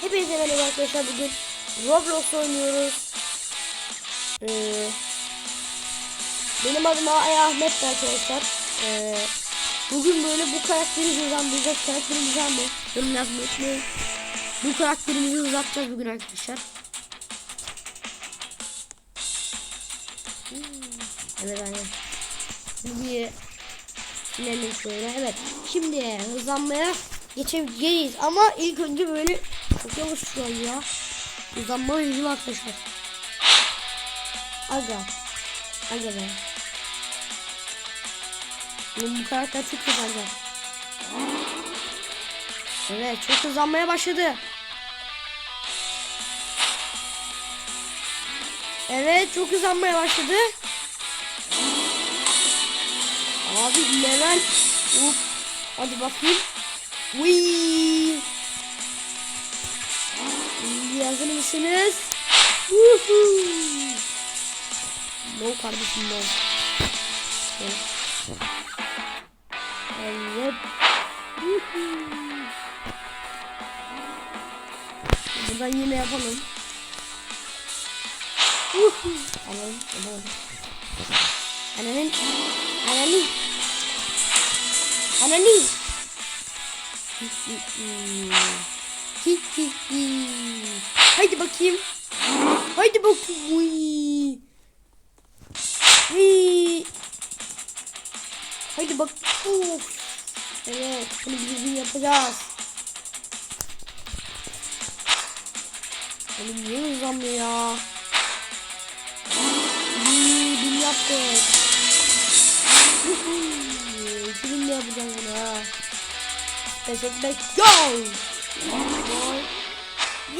Hepinize merhaba arkadaşlar bugün Roblox oynuyoruz. Ee, benim adım Ay Ahmet arkadaşlar. Ee, bugün böyle bu karakteri hızlandıracağız. Karakterimiz var mı? Yorum yazmayı unutmayın. Bu karakterimizi uzatacağız bugün arkadaşlar. Hmm, Evet aynen. Bir inelim şöyle. Evet. Şimdi hızlanmaya geçebiliriz ama ilk önce böyle çok yavaş şu an ya. Hızlanma hızlı arkadaşlar. Aga. Aga be. Bu karakter çok hızlanacak. Evet çok hızlanmaya başladı. Evet çok hızlanmaya başladı. Abi level. Uf. Hadi bakayım. Wii. Mısınız? Woohoo. No kardeşim no. Evet. Woohoo. Buradan yine yapalım. Woohoo. Alalım. Alalım. Ananın. Ananın. Ananın. Haydi bakayım. Haydi bakayım. Uy. Uy. Haydi bak. Of. Evet. Bunu bizim yapacağız. Oğlum niye hızlanmıyor ya? Uy, Bin yaptık. Kimin ne yapacağız bunu ha? Pes etmek go!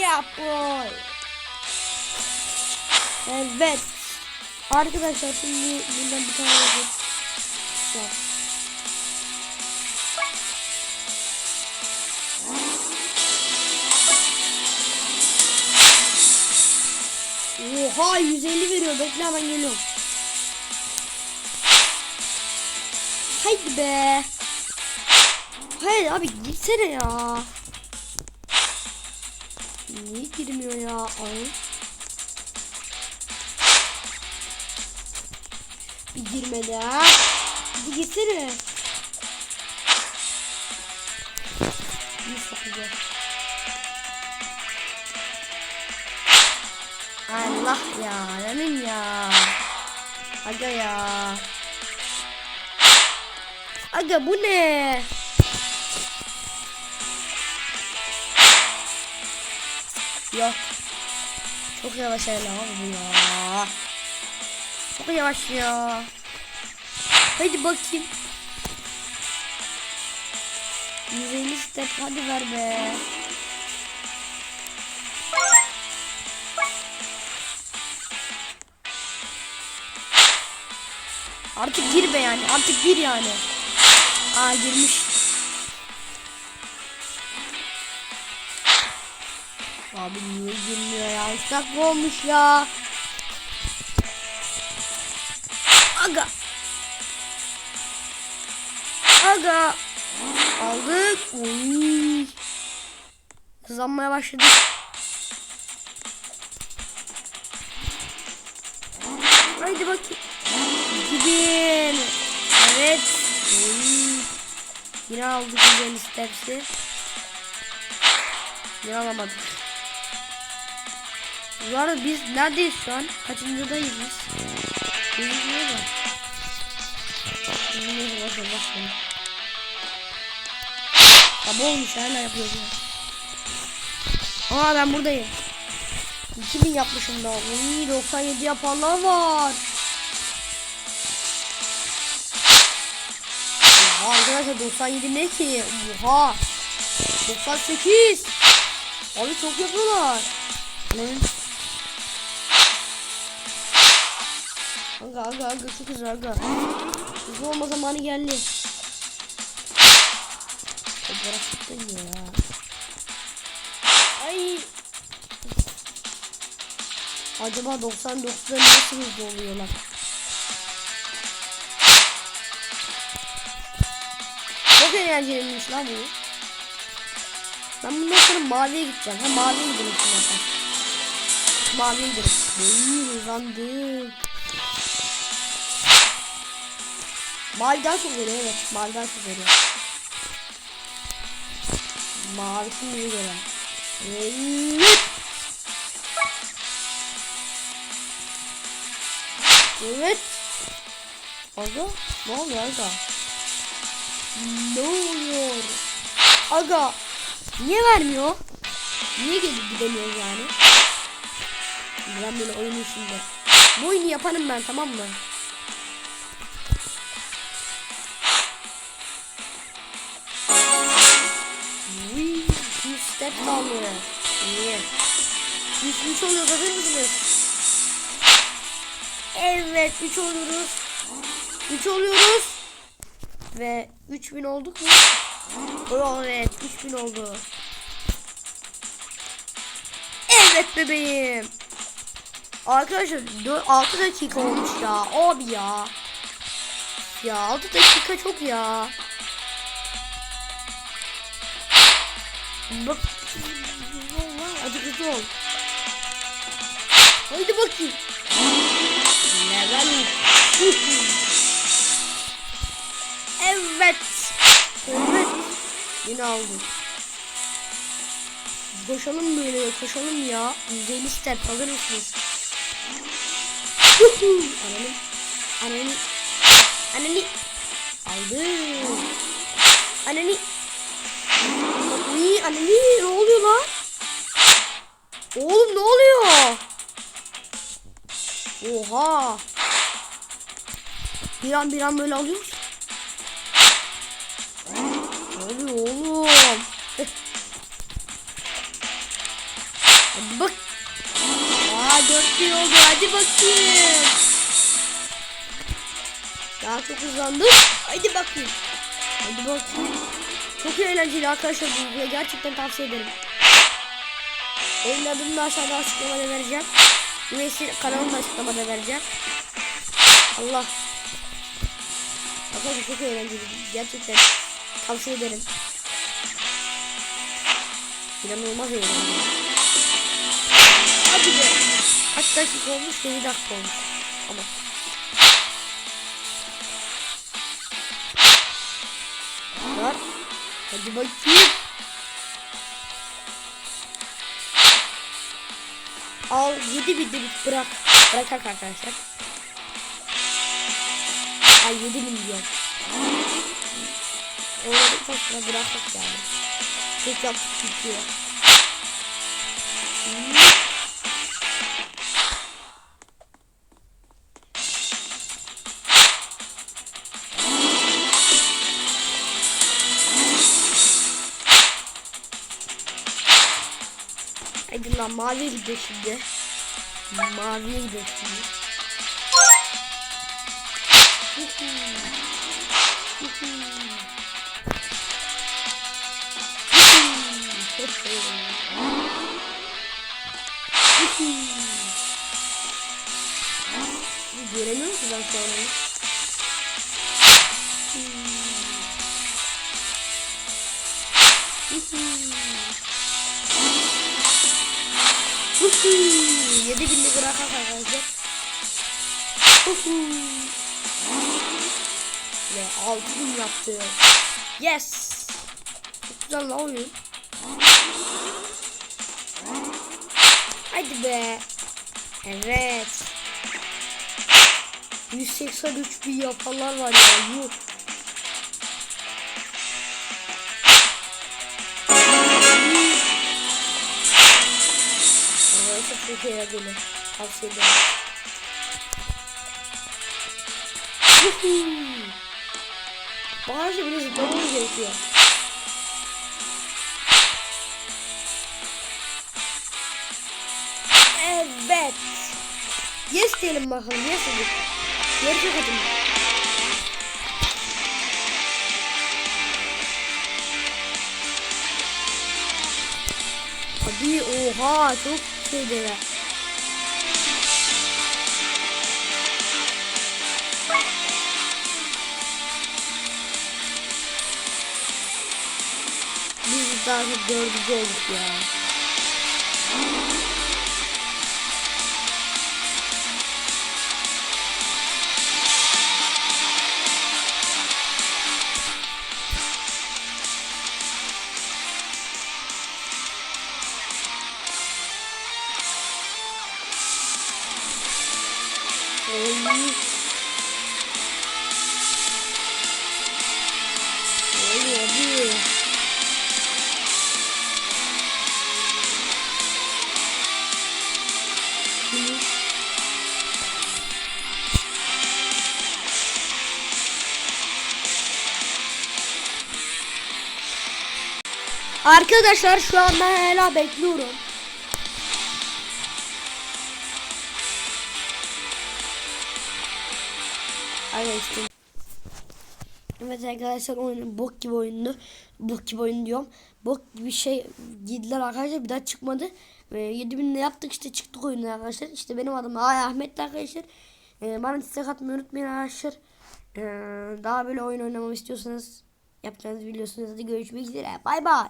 Yeah boy. Evet. Arkadaşlar şimdi bundan bir tane Güzel. Oha 150 veriyor. Bekle hemen geliyorum. Haydi be. Hayır abi gitsene ya. Niye girmiyor ya? Ay. Bir girmedi ha. Bir gitsene. Bir sakıncı. Allah ya, benim ya. Aga ya. Aga bu ne? Yok. Çok yavaş hala bu ya. Çok yavaş ya. Hadi bakayım. 150 step hadi ver be. Artık gir be yani. Artık gir yani. Aa girmiş. Abi niye girmiyor ya? Mı olmuş ya? Aga. Aga. Aldık. Oy. Hızlanmaya başladık. Haydi bakayım. Gidin. Evet. Oy. Yine aldık güzel stepsi. Yine alamadık. Bu arada biz neredeyiz şu an? Kaçıncıdayız biz? Bilmiyorum da. Bilmiyorum bakın bakın. Baba olmuş hala yapıyoruz ya. Aa ben buradayım. 2000 yapmışım daha. Uy 97 yapanlar var. Oha arkadaşlar 97 ne ki? Oha. 98. Abi çok yapıyorlar. Lan. Aga aga aga çok hızlı aga. Hızlı olma zamanı geldi. O bıraktın ya. Ay. Acaba 99'da nasıl hızlı oluyorlar? Çok eğlenceliymiş lan bu. Ben bundan sonra maviye gideceğim. Ha maviye gidelim şimdi. Maviye gidelim. Oy uzandım. Mavi daha çok veriyor evet. Mavi daha çok veriyor. Mavi şimdi iyi göre. Evet. Evet. Aga ne oluyor aga? Ne oluyor? Aga niye vermiyor? Niye gelip gidemiyoruz yani? Ben böyle oyun içinde. Bu oyunu yaparım ben tamam mı? Niye? Üç, üç oluyor hazır mısınız? Evet 3 oluyoruz. 3 oluyoruz. Ve 3000 olduk mu? Evet 3000 oldu. Evet bebeğim. Arkadaşlar 6 dakika olmuş ya. Abi ya. Ya 6 dakika çok ya. Bak. Hızlı ol. Haydi bakayım. Level. evet. Evet. Yine aldım. Koşalım böyle koşalım ya. 150 step alır mısınız? Ananı. Ananı. Ananı. Aldım. Oğlum ne oluyor? Oha. Bir an bir an böyle alıyoruz. Ne oluyor oğlum? Hadi bak. Aa dört bir oldu hadi bakayım. Daha çok hızlandım. Hadi bakayım. Hadi bakayım. Çok eğlenceli arkadaşlar bu gerçekten tavsiye ederim. Oyun adını da aşağıda açıklamada vereceğim. Üyesi kanalını da açıklamada vereceğim. Allah. Arkadaşlar çok eğlenceli. Gerçekten tavsiye ederim. İnanılmaz eğlenceli. Hadi be. Kaç dakika olmuş? 7 dakika olmuş. Ama. Var. Hadi bakayım. Al 7 bin de bırak. Bırakak arkadaşlar. Ay 7 milyon. Oynadıktan sonra bırakak yani. Çok yaptık çünkü. Hadi lan maviye gidiyor şimdi. Maviye gidiyor şimdi. Göremiyorum ki ben şu Huhu. 7000 lira arkadaşlar. Huhu. Ve 6000 yaptı. Yes. Çok güzel la oyun. Hadi be. Evet. 183 bin yapanlar var ya. Yuh. Arkadaşlar çok eğlenceli. Tavsiye ederim. Bazı bile zıplamamız gerekiyor. Evet. Yes diyelim bakalım. Yes dedik. Yarışa katılın. Hadi oha çok şeyler. Biz daha çok olduk ya. Arkadaşlar şu an ben hala bekliyorum. Arkadaşlar. Evet arkadaşlar oyun bok gibi oyundu. Bok gibi oyun diyorum. Bok gibi şey girdiler arkadaşlar bir daha çıkmadı. Ve 7000 yaptık işte çıktık oyundan arkadaşlar. İşte benim adım Ay Ahmet arkadaşlar. Ee, bana istek atmayı unutmayın arkadaşlar. Ee, daha böyle oyun oynamamı istiyorsanız yapacağınızı biliyorsunuz. Hadi görüşmek üzere. Bay bay.